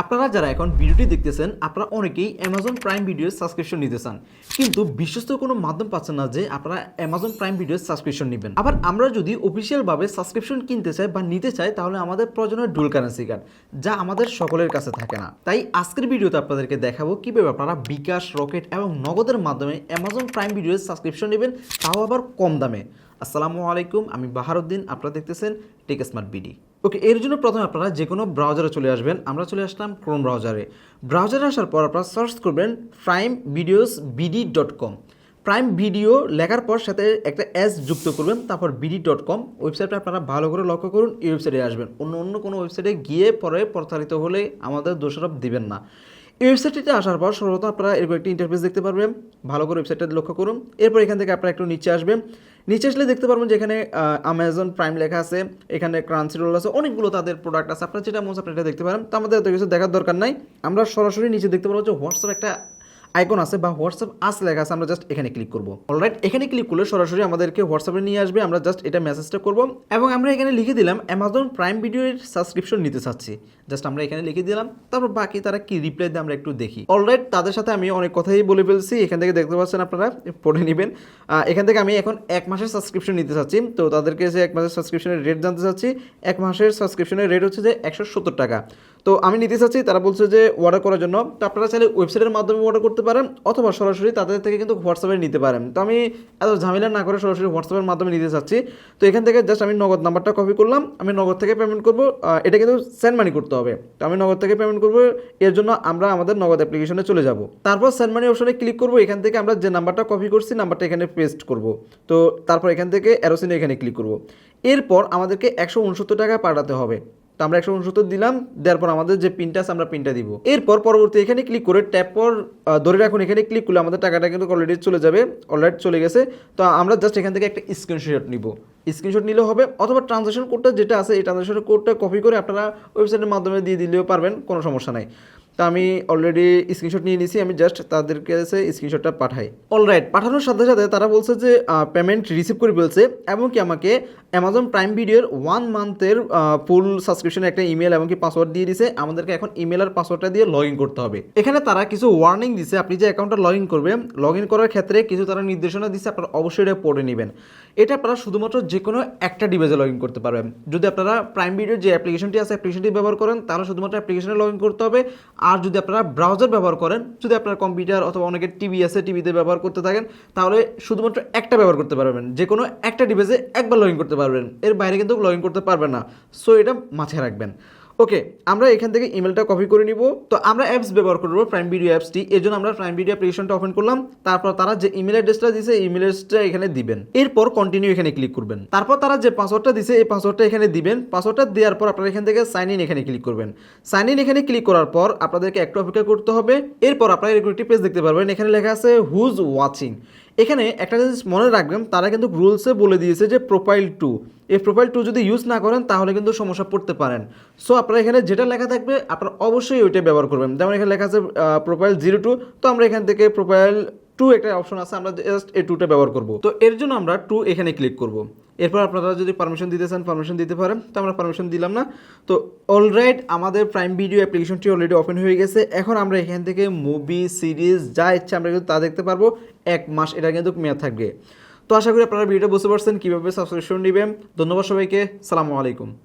আপনারা যারা এখন ভিডিওটি দেখতেছেন, আপনারা অনেকেই অ্যামাজন প্রাইম ভিডিও সাবস্ক্রিপশন নিতে চান। কিন্তু বিশ্বস্ত কোনো মাধ্যম পাচ্ছেন না যে আপনারা অ্যামাজন প্রাইম ভিডিও সাবস্ক্রিপশন নেবেন। আবার আমরা যদি অফিসিয়ালভাবে সাবস্ক্রিপশন কিনতে চাই বা নিতে চাই, তাহলে আমাদের প্রয়োজনীয় ডুল কারেন্সি কার্ড যা আমাদের সকলের কাছে থাকে না। তাই আজকের ভিডিওতে আপনাদেরকে দেখাবো কীভাবে আপনারা বিকাশ, রকেট এবং নগদের মাধ্যমে অ্যামাজন প্রাইম ভিডিও সাবস্ক্রিপশন নেবেন, তাও আবার কম দামে। আসসালামু আলাইকুম, আমি বাহারুদ্দিন, আপনারা দেখতেছেন টেক স্মার্ট বিডি ওকে এর জন্য প্রথমে আপনারা যে কোনো ব্রাউজারে চলে আসবেন। আমরা চলে আসলাম ক্রোম ব্রাউজারে ব্রাউজারে আসার পর আপনারা সার্চ করবেন prime videos BD dot com prime video লেখার পর সাথে একটা অ্যাস যুক্ত করবেন, তারপর বিডি ডট কম ওয়েবসাইটটা আপনারা ভালো করে লক্ষ্য করুন, এই ওয়েবসাইটে আসবেন। অন্য অন্য কোনো ওয়েবসাইটে গিয়ে পরে প্রতারিত হলে আমাদের দোষারোপ দিবেন না। ওয়েবসাইটটিতে আসার পর সর্বপ্রথম আপনারা এরকম একটি ইন্টারফেস দেখতে পারবেন। ভালো করে ওয়েবসাইটটা লক্ষ্য করুন। এরপর এখান থেকে আপনারা একটু নিচে আসবেন। নিচে আসলে দেখতে পারবেন যে এখানে অ্যামাজন প্রাইম লেখা আছে, এখানে ক্রান্সি রোল আছে, অনেকগুলো তাদের প্রোডাক্ট আছে। আপনারা যেটা মনে আপনি এটা দেখতে পারেন। তো আমাদের এত কিছু দেখার দরকার নাই। আমরা সরাসরি নিচে দেখতে পারব যে হোয়াটসঅ্যাপ একটা আইকন আছে বা হোয়াটসঅ্যাপ আস লেখা আছে, আমরা জাস্ট এখানে ক্লিক করব। অলরাইট এখানে ক্লিক করলে সরাসরি আমাদেরকে হোয়াটসঅ্যাপে নিয়ে আসবে, আমরা জাস্ট এটা মেসেজটা করব। এবং আমরা এখানে লিখে দিলাম অ্যামাজন প্রাইম ভিডিওর সাবস্ক্রিপশন নিতে চাচ্ছি। জাস্ট আমরা এখানে লিখে দিলাম, তারপর বাকি তারা কি রিপ্লাই দিয়ে আমরা একটু দেখি। অলরাইট তাদের সাথে আমি অনেক কথাই বলে ফেলছি, এখান থেকে দেখতে পাচ্ছেন আপনারা, পড়ে নেবেন। এখান থেকে আমি এখন এক মাসের সাবস্ক্রিপশন নিতে চাচ্ছি, তো তাদেরকে যে এক মাসের সাবস্ক্রিপশনের রেট জানতে চাচ্ছি, এক মাসের সাবস্ক্রিপশনের রেট হচ্ছে যে একশো সত্তর টাকা। তো আমি নিতে চাচ্ছি, তারা বলছে যে অর্ডার করার জন্য। তো আপনারা চাইলে ওয়েবসাইটের মাধ্যমে অর্ডার করতে পারেন, অথবা সরাসরি তাদের থেকে কিন্তু হোয়াটসঅ্যাপে নিতে পারেন। তো আমি এত ঝামেলা না করে সরাসরি হোয়াটসঅ্যাপের মাধ্যমে নিতে চাচ্ছি। তো এখান থেকে জাস্ট আমি নগদ নাম্বারটা কপি করলাম, আমি নগদ থেকে পেমেন্ট করব এটা কিন্তু সেন্ড মানি করতে হবে। তো আমি নগদ থেকে পেমেন্ট করব, এর জন্য আমরা আমাদের নগদ অ্যাপ্লিকেশনে চলে যাব। তারপর সেন্ড মানি অপশনে ক্লিক করব, এখান থেকে আমরা যে নাম্বারটা কপি করছি নাম্বারটা এখানে পেস্ট করব। তো তারপর এখান থেকে অ্যারোসিনে এখানে ক্লিক করব। এরপর আমাদেরকে একশো উনসত্তর টাকা পাঠাতে হবে। আমরা একশো উনসত্তর দিলাম, দেওয়ার পর আমাদের যে পিনটা আছে, আমরা পিনটা দিব। এরপর পরবর্তী এখানে ক্লিক করে ট্যাপ পর ধরে রাখুন, এখানে ক্লিক করলে আমাদের টাকাটা কিন্তু অলরেডি চলে যাবে অলরেডি চলে গেছে। তো আমরা জাস্ট এখান থেকে একটা স্ক্রিনশট নিব। স্ক্রিনশট নিলেও হবে, অথবা ট্রানজাকশন কোডটা যেটা আছে, এই ট্রানজাকশন কোডটা কপি করে আপনারা ওয়েবসাইটের মাধ্যমে দিয়ে দিলেও পারবেন, কোনো সমস্যা নাই। আমি অলরেডি স্ক্রিনশট নিয়ে নিয়েছি আমি জাস্ট তাদের কাছে স্ক্রিনশটটা পাঠাই। অলরাইট পাঠানোর সাথে সাথে তারা বলছে যে পেমেন্ট রিসিভ করে ফেলছে এমনকি আমাকে অ্যামাজন প্রাইম ভিডিওর ওয়ান মান্থের ফুল সাবস্ক্রিপশনের একটা ইমেল এমনকি পাসওয়ার্ড দিয়ে দিছে। আমাদেরকে এখন ইমেল আর পাসওয়ার্ডটা দিয়ে লগ ইন করতে হবে। এখানে তারা কিছু ওয়ার্নিং দিছে আপনি যে অ্যাকাউন্টটা লগ ইন করবেন লগ ইন করার ক্ষেত্রে কিছু তারা নির্দেশনা দিচ্ছে আপনারা অবশ্যই এটা পড়ে নেবেন। এটা আপনারা শুধুমাত্র যে কোনো একটা ডিভাইসে লগ ইন করতে পারবেন। যদি আপনারা প্রাইম ভিডিওর যে অ্যাপ্লিকেশনটি আছে অ্যাপ্লিকেশনটি ব্যবহার করেন তাহলে শুধুমাত্র অ্যাপ্লিকেশনে লগ ইন করতে হবে। আর যদি আপনারা ব্রাউজার ব্যবহার করেন, যদি আপনার কম্পিউটার অথবা অনেকের টিভি আছে টিভিতে ব্যবহার করতে থাকেন, তাহলে শুধুমাত্র একটা ব্যবহার করতে পারবেন। যে কোনো একটা ডিভাইসে একবার লগ করতে পারবেন। এর বাইরে কিন্তু লগ করতে পারবেন না। সো এটা মাথায় রাখবেন। ওকে আমরা এখান থেকে ইমেলটা কপি করে নিব। তো আমরা অ্যাপস ব্যবহার করব প্রাইম ভিডিও অ্যাপসটি এর জন্য আমরা প্রাইম ভিডিও অ্যাপ্লিকেশনটা ওপেন করলাম। তারপর তারা যে ইমেল অ্যাড্রেসটা দিছে ইমেল অ্যাড্রেসটা এখানে দিবেন। এরপর কন্টিনিউ এখানে ক্লিক করবেন। তারপর তারা যে পাসওয়ার্ডটা দিছে, এই পাসওয়ার্ডটা এখানে দিবেন। পাসওয়ার্ডটা দেওয়ার পর আপনারা এখান থেকে সাইন ইন এখানে ক্লিক করবেন। সাইন ইন এখানে ক্লিক করার পর আপনাদেরকে একটু অপেক্ষা করতে হবে। এরপর আপনারা এরকম একটি পেজ দেখতে পারবেন। এখানে লেখা আছে হুজ ওয়াচিং এখানে একটা জিনিস মনে রাখবেন, তারা কিন্তু রুলসে বলে দিয়েছে যে প্রোফাইল টু এই প্রোফাইল টু যদি ইউজ না করেন, তাহলে কিন্তু সমস্যা পড়তে পারেন। সো আপনারা এখানে যেটা লেখা থাকবে, আপনারা অবশ্যই ওইটা ব্যবহার করবেন। যেমন এখানে লেখা আছে প্রোফাইল জিরো টু তো আমরা এখান থেকে প্রোফাইল টু একটা অপশন আছে, আমরা জাস্ট এই টুটা ব্যবহার করব। তো এর জন্য আমরা টু এখানে ক্লিক করব। এরপর আপনারা যদি পারমিশন দিতে চান পারমিশন দিতে পারেন, তো আমরা পারমিশন দিলাম না। তো অলরাইট আমাদের প্রাইম ভিডিও অ্যাপ্লিকেশনটি অলরেডি ওপেন হয়ে গেছে। এখন আমরা এখান থেকে মুভি সিরিজ যা ইচ্ছা আমরা কিন্তু তা দেখতে পারব। এক মাস এটা কিন্তু মেয়াদ থাকবে। তো আশা করি আপনারা ভিডিওটা বুঝতে পারছেন, কীভাবে সাবস্ক্রিপশন নেবেন। ধন্যবাদ সবাইকে। সালামু আলাইকুম।